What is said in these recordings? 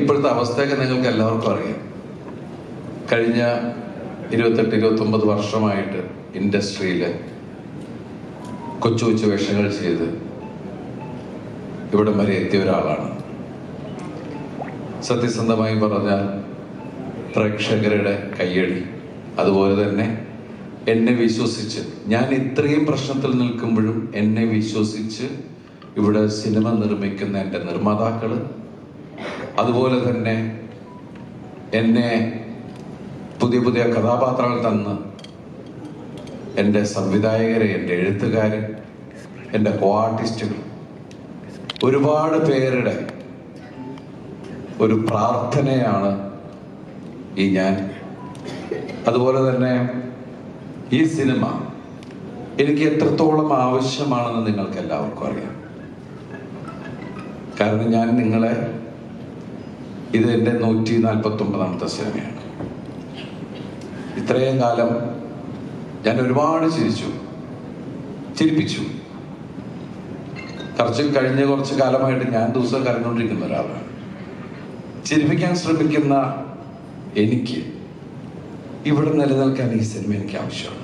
ഇപ്പോഴത്തെ അവസ്ഥയൊക്കെ നിങ്ങൾക്ക് എല്ലാവർക്കും അറിയാം. കഴിഞ്ഞ ഇരുപത്തെട്ട് ഇരുപത്തൊമ്പത് വർഷമായിട്ട് ഇൻഡസ്ട്രിയിൽ കൊച്ചു കൊച്ചു വേഷങ്ങൾ ചെയ്ത് ഇവിടം വരെ എത്തിയ ഒരാളാണ്. സത്യസന്ധമായി പറഞ്ഞാൽ പ്രേക്ഷകരുടെ കയ്യടി. അതുപോലെ തന്നെ എന്നെ വിശ്വസിച്ച് ഞാൻ ഇത്രയും പ്രശ്നത്തിൽ നിൽക്കുമ്പോഴും എന്നെ വിശ്വസിച്ച് ഇവിടെ സിനിമ നിർമ്മിക്കുന്ന എന്റെ നിർമ്മാതാക്കൾ അതുപോലെ തന്നെ എന്നെ പുതിയ പുതിയ കഥാപാത്രങ്ങൾ തന്ന് എന്റെ സംവിധായകരെ എന്റെ എഴുത്തുകാരൻ എന്റെ കോ ആർട്ടിസ്റ്റുകൾ ഒരുപാട് പേരുടെ ഒരു പ്രാർത്ഥനയാണ് ഈ ഞാൻ. അതുപോലെ തന്നെ ഈ സിനിമ എനിക്ക് എത്രത്തോളം ആവശ്യമാണെന്ന് നിങ്ങൾക്ക് എല്ലാവർക്കും അറിയാം. കാരണം ഞാൻ നിങ്ങളെ ഇത് എന്റെ നൂറ്റി നാൽപ്പത്തി ഒമ്പതാമത്തെ സിനിമയാണ് ഇത്രയും കാലം ഞാൻ ഒരുപാട് ചിരിച്ചു. ചിരിപ്പിച്ചു. കുറച്ച് കഴിഞ്ഞ കുറച്ച് കാലമായിട്ട് ഞാൻ ദിവസം കരഞ്ഞുകൊണ്ടിരിക്കുന്ന ഒരാളാണ്. ചിരിപ്പിക്കാൻ ശ്രമിക്കുന്ന എനിക്ക് ഇവിടെ നിലനിൽക്കാൻ ഈ സിനിമ എനിക്ക് ആവശ്യമാണ്.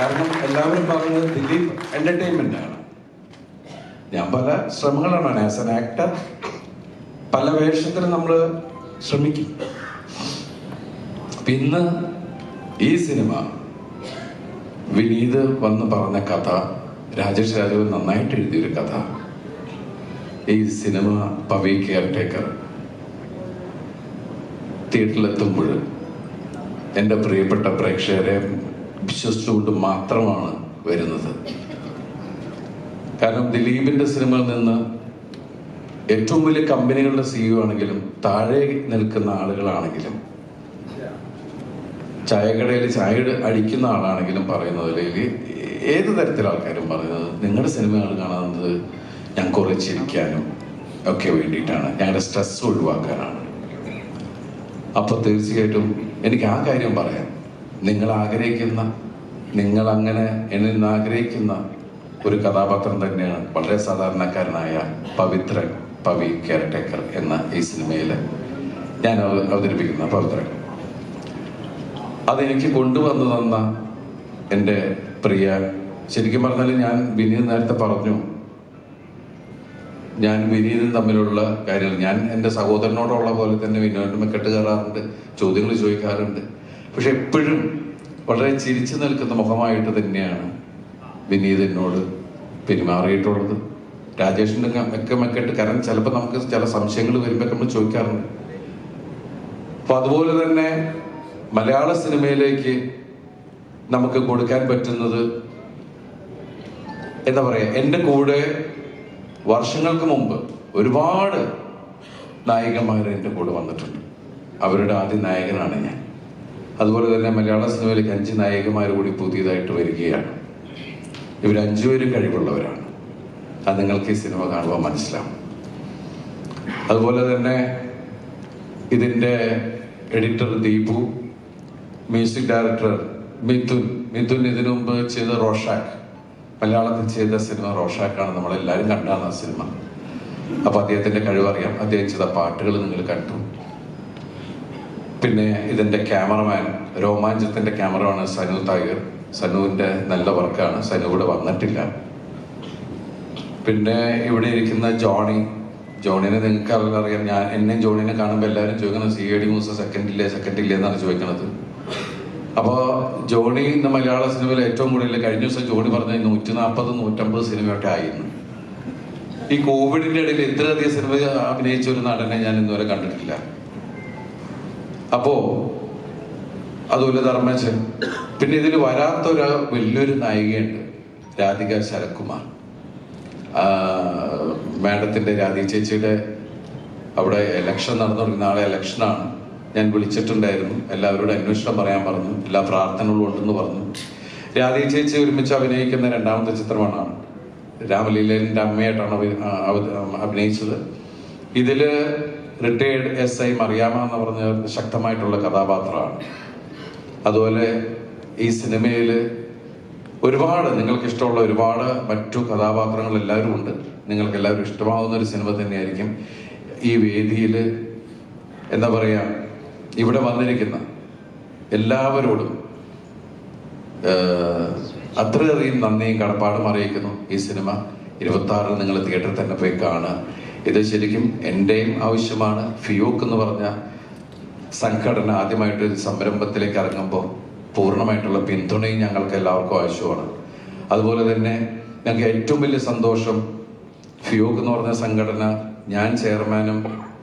കാരണം എല്ലാവരും പറഞ്ഞത് ദിലീപ് എന്റർടൈൻമെന്റ് ആണ്. ഞാൻ പല ശ്രമങ്ങളാണ് ആസ് എൻ ആക്ടർ പല വേഷത്തിൽ നമ്മൾ ശ്രമിക്കും. ഇന്ന് ഈ സിനിമ വിനീത് വന്ന് പറഞ്ഞ കഥ രാജേഷ് രാജു നന്നായിട്ട് എഴുതിയൊരു കഥ. ഈ സിനിമ പവി കെയർ ടേക്കർ തിയേറ്ററിലെത്തുമ്പോൾ എന്റെ പ്രിയപ്പെട്ട പ്രേക്ഷകരെ വിശ്വസിച്ചുകൊണ്ട് മാത്രമാണ് വരുന്നത്. കാരണം ദിലീപിന്റെ സിനിമയിൽ നിന്ന് ഏറ്റവും വലിയ കമ്പനികളുടെ സിഇഒ ആണെങ്കിലും താഴെ നിൽക്കുന്ന ആളുകളാണെങ്കിലും ചായക്കടയിൽ ചായ അടിക്കുന്ന ആളാണെങ്കിലും പറയുന്നത് അല്ലെങ്കിൽ ഏത് തരത്തിലുള്ള ആൾക്കാരും പറയുന്നത് നിങ്ങളുടെ സിനിമകൾ കാണുന്നത് ഞാൻ കുറച്ചിരിക്കാനും ഒക്കെ വേണ്ടിയിട്ടാണ്. ഞങ്ങളുടെ സ്ട്രെസ് ഒഴിവാക്കാനാണ്. അപ്പൊ തീർച്ചയായിട്ടും എനിക്ക് ആ കാര്യം പറയാം. നിങ്ങൾ ആഗ്രഹിക്കുന്ന നിങ്ങൾ അങ്ങനെ എന്നെ ആഗ്രഹിക്കുന്ന ഒരു കഥാപാത്രം തന്നെയാണ് വളരെ സാധാരണക്കാരനായ പവിത്രൻ പവി കെയർടേക്കർ എന്ന ഈ സിനിമയിൽ ഞാൻ അവ- അവതരിപ്പിക്കുന്ന പവിത്രൻ അതെനിക്ക് കൊണ്ടുവന്നു തന്ന എന്റെ പ്രിയ ശരിക്കും പറഞ്ഞാൽ ഞാൻ വിനീത് നേരത്തെ പറഞ്ഞു. ഞാൻ വിനീതും തമ്മിലുള്ള കാര്യങ്ങൾ ഞാൻ എന്റെ സഹോദരനോടുള്ള പോലെ തന്നെ വിനോദം കെട്ട് കയറാറുണ്ട് ചോദ്യങ്ങൾ ചോദിക്കാറുണ്ട്. പക്ഷെ എപ്പോഴും വളരെ ചിരിച്ചു നിൽക്കുന്ന മുഖമായിട്ട് തന്നെയാണ് വിനീത് എന്നോട് പെരുമാറിയിട്ടുള്ളത്. രാജേഷിന്റെ ഒക്കെ മെക്കെട്ട് കാരണം ചിലപ്പോൾ നമുക്ക് ചില സംശയങ്ങൾ വരുമ്പോൾ നമ്മൾ ചോദിക്കാറുണ്ട്. അപ്പൊ അതുപോലെ തന്നെ മലയാള സിനിമയിലേക്ക് നമുക്ക് കൊടുക്കാൻ പറ്റുന്നത് എന്താ പറയാ എന്റെ കൂടെ വർഷങ്ങൾക്ക് മുമ്പ് ഒരുപാട് നായികന്മാർ എന്റെ കൂടെ വന്നിട്ടുണ്ട്. അവരുടെ ആദ്യ നായകനാണ് ഞാൻ. അതുപോലെ തന്നെ മലയാള സിനിമയിലേക്ക് അഞ്ച് നായകന്മാർ കൂടി പുതിയതായിട്ട് വരികയാണ്. ഇവർ അഞ്ചുപേരും കഴിവുള്ളവരാണ്. അത് നിങ്ങൾക്ക് ഈ സിനിമ കാണുമ്പോൾ മനസ്സിലാവും. അതുപോലെ തന്നെ ഇതിന്റെ editor Deepu music director Mithun. Mithun ഇതിനു മുമ്പ് ചെയ്ത റോഷാക്ക് മലയാളത്തിൽ ചെയ്ത സിനിമ റോഷാക്കാണ് നമ്മളെല്ലാവരും കണ്ടാണ് ആ സിനിമ. അപ്പോൾ അദ്ദേഹത്തിന്റെ കഴിവറിയാം. അദ്ദേഹം ചെയ്ത പാട്ടുകൾ നിങ്ങൾ കണ്ടു. പിന്നെ ഇതിന്റെ ക്യാമറമാൻ രോമാഞ്ചത്തിന്റെ ക്യാമറമാണ് സനു തായർ. സനുവിന്റെ നല്ല വർക്കാണ്. സനു ഇവിടെ വന്നിട്ടില്ല. പിന്നെ ഇവിടെ ഇരിക്കുന്ന ജോണി. ജോണിനെ നിങ്ങൾക്ക് അറിയാം. ഞാൻ എന്നെയും ജോണിനെ കാണുമ്പോൾ എല്ലാവരും ചോദിക്കുന്നത് C I D Moosa second ഇല്ലേ സെക്കൻഡ് ഇല്ലേ എന്നാണ് ചോദിക്കുന്നത് അപ്പോൾ ജോണി ഇന്ന് മലയാള സിനിമയിൽ ഏറ്റവും കൂടുതൽ കഴിഞ്ഞ ദിവസം ജോണി പറഞ്ഞ നൂറ്റി നാൽപ്പത് നൂറ്റമ്പത് സിനിമയൊക്കെ ആയിരുന്നു. ഈ കോവിഡിന്റെ ഇടയിൽ ഇത്രയധികം സിനിമ അഭിനയിച്ച ഒരു നടനെ ഞാൻ ഇന്നുവരെ കണ്ടിട്ടില്ല. അപ്പോ അതുപോലെ ധർമ്മജൻ. പിന്നെ ഇതിൽ വരാത്ത ഒരു വലിയൊരു നായികയുണ്ട് രാധിക ശരത്കുമാർ. മാഡത്തിന്റെ രാധി ചേച്ചിയുടെ അവിടെ എലക്ഷൻ നടന്നു തുടങ്ങി നാളെ എലക്ഷനാണ് ഞാൻ വിളിച്ചിട്ടുണ്ടായിരുന്നു. എല്ലാവരോടും അന്വേഷണം പറയാൻ പറഞ്ഞു. എല്ലാ പ്രാർത്ഥനകളും ഉണ്ടെന്ന് പറഞ്ഞു. രാധി ചേച്ചി ഒരുമിച്ച് അഭിനയിക്കുന്ന രണ്ടാമത്തെ ചിത്രമാണ് രാമലീലന്റെ അമ്മയായിട്ടാണ് അഭിനയിച്ചത്. ഇതിൽ റിട്ടയേർഡ് എസ് ഐ മറിയാമ എന്ന് പറഞ്ഞ ശക്തമായിട്ടുള്ള കഥാപാത്രമാണ്. അതുപോലെ ഈ സിനിമയിൽ ഒരുപാട് നിങ്ങൾക്ക് ഇഷ്ടമുള്ള ഒരുപാട് മറ്റു കഥാപാത്രങ്ങൾ എല്ലാവരും ഉണ്ട്. നിങ്ങൾക്ക് എല്ലാവരും ഇഷ്ടമാവുന്ന ഒരു സിനിമ തന്നെയായിരിക്കും ഈ വേദിയിൽ എന്താ പറയുക ഇവിടെ വന്നിരിക്കുന്ന എല്ലാവരോടും അത്രയധികം നന്ദിയും കടപ്പാടും അറിയിക്കുന്നു ഈ സിനിമ. ഇരുപത്തി ആറിൽ നിങ്ങൾ തിയേറ്ററിൽ തന്നെ പോയി കാണുക. ഇത് ശരിക്കും എന്റെയും ആവശ്യമാണ്. ഫിയോക്ക് എന്ന് പറഞ്ഞ സംഘടന ആദ്യമായിട്ട് ഒരു സംരംഭത്തിലേക്ക് ഇറങ്ങുമ്പോൾ പൂർണമായിട്ടുള്ള പിന്തുണയും ഞങ്ങൾക്ക് എല്ലാവർക്കും ആവശ്യമാണ്. അതുപോലെ തന്നെ ഞങ്ങൾക്ക് ഏറ്റവും വലിയ സന്തോഷം ഫിയോക്ക് എന്ന് പറഞ്ഞ സംഘടന ഞാൻ ചെയർമാനും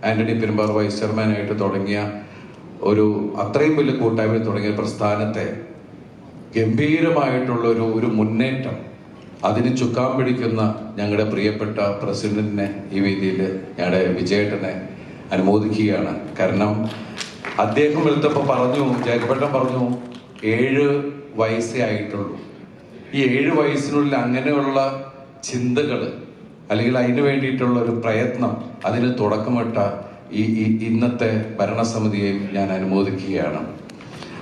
ആന്റണി പെരുമ്പാർ വൈസ് ചെയർമാനായിട്ട് തുടങ്ങിയ ഒരു അത്രയും വലിയ കൂട്ടായ്മ തുടങ്ങിയ പ്രസ്ഥാനത്തെ ഗംഭീരമായിട്ടുള്ള ഒരു ഒരു മുന്നേറ്റം അതിന് ചുക്കാൻ പിടിക്കുന്ന ഞങ്ങളുടെ പ്രിയപ്പെട്ട പ്രസിഡന്റിനെ ഈ വേദിയിൽ ഞങ്ങളുടെ വിജയേട്ടനെ അനുമോദിക്കുകയാണ്. കാരണം അദ്ദേഹം എടുത്തപ്പോൾ പറഞ്ഞു ജയപ്പെട്ടൻ പറഞ്ഞു ഏഴ് വയസ്സേ ആയിട്ടുള്ളൂ. ഈ ഏഴ് വയസ്സിനുള്ളിൽ അങ്ങനെയുള്ള ചിന്തകൾ അല്ലെങ്കിൽ അതിന് വേണ്ടിയിട്ടുള്ള ഒരു പ്രയത്നം അതിന് തുടക്കമിട്ട ഈ ഇന്നത്തെ ഭരണസമിതിയെ ഞാൻ അനുമോദിക്കുകയാണ്.